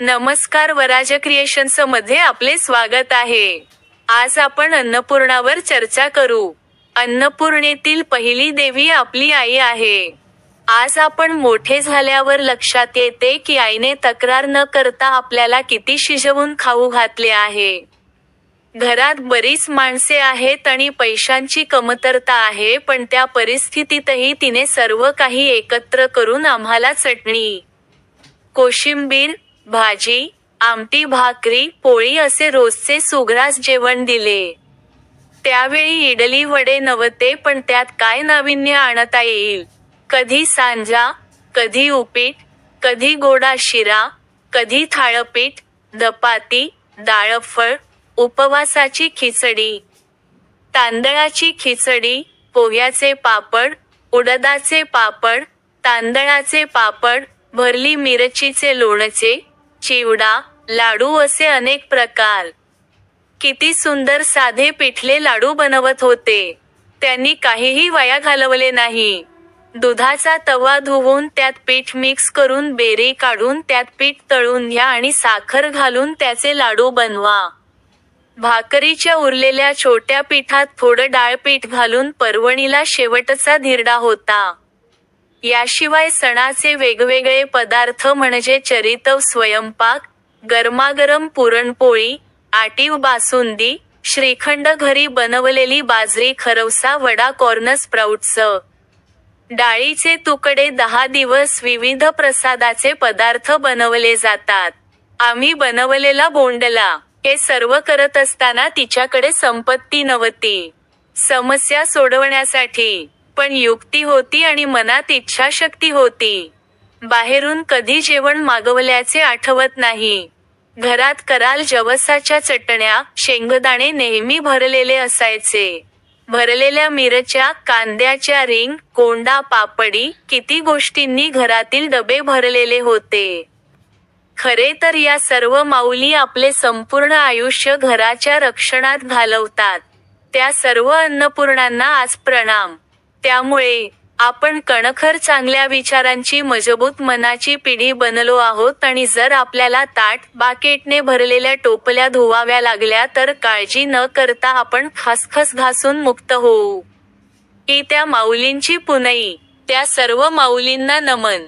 नमस्कार वराज क्रिएशन्समध्ये आपले स्वागत आहे. आज आपण अन्नपूर्णावर चर्चा करू. अन्नपूर्णेतील पहिली देवी आपली आई आहे. आज आपण मोठे झाल्यावर लक्षात येते की आईने तक्रार न करता आपल्याला किती शिजवून खाऊ घातले आहे. घरात बरीच माणसे आहेत आणि पैशांची कमतरता आहे पण त्या परिस्थितीतही तिने सर्व काही एकत्र करून आम्हाला चटणी कोशिंबीर भाजी आमटी भाकरी पोळी असे रोजचे सुग्रास जेवण दिले. त्यावेळी इडली वडे नव्हते पण त्यात काय नाविन्य आणता येईल? कधी सांजा कधी उपीट कधी गोडा शिरा कधी थाळपीठ धपाती डाळफळ उपवासाची खिचडी तांदळाची खिचडी पोह्याचे पापड उडदाचे पापड तांदळाचे पापड भरली मिरचीचे लोणचे चिवडा लाडू असे अनेक प्रकार. किती सुंदर साधे पिठले लाडू बनवत होते. त्यांनी काहीही वाया घालवले नाही. दुधाचा तवा धुवून त्यात पीठ मिक्स करून बेरी काढून त्यात पीठ तळून घ्या आणि साखर घालून त्याचे लाडू बनवा. भाकरीच्या उरलेल्या छोट्या पिठात थोडं डाळपीठ घालून परवणीला शेवटचा धिरडा होता. याशिवाय सणाचे वेगवेगळे पदार्थ म्हणजे चरितव स्वयंपाक गरमागरम पुरणपोळी आटीव बासुंदी श्रीखंड घरी बनवलेली बाजरी खरवसा वडा कॉर्न स्प्राउट्स. डाळीचे तुकडे दहा दिवस विविध प्रसादाचे पदार्थ बनवले जातात. आम्ही बनवलेला बोंडला हे सर्व करत असताना तिच्याकडे संपत्ती नव्हती. समस्या सोडवण्यासाठी पण युक्ती होती आणि मनात इच्छाशक्ती होती. बाहेरून कधी जेवण मागवल्याचे आठवत नाही. घरात कराल जवसाच्या चटण्या शेंगदाणे नेहमी भरलेले असायचे. भरलेल्या मिरच्या कांद्याच्या रिंग कोंडा पापडी किती गोष्टींनी घरातील डबे भरलेले होते. खरे तर या सर्व माऊली आपले संपूर्ण आयुष्य घराच्या रक्षणात घालवतात. त्या सर्व अन्नपूर्णांना आज प्रणाम. त्यामुळे आपण कणखर चांगल्या विचारांची मजबूत मनाची पिढी बनलो आहोत आणि जर आपल्याला ताट बाकेटने भरलेल्या टोपल्या धुवाव्या लागल्या तर काळजी न करता आपण खसखस घासून मुक्त होऊ. की त्या माऊलींची पुनई त्या सर्व माऊलींना नमन.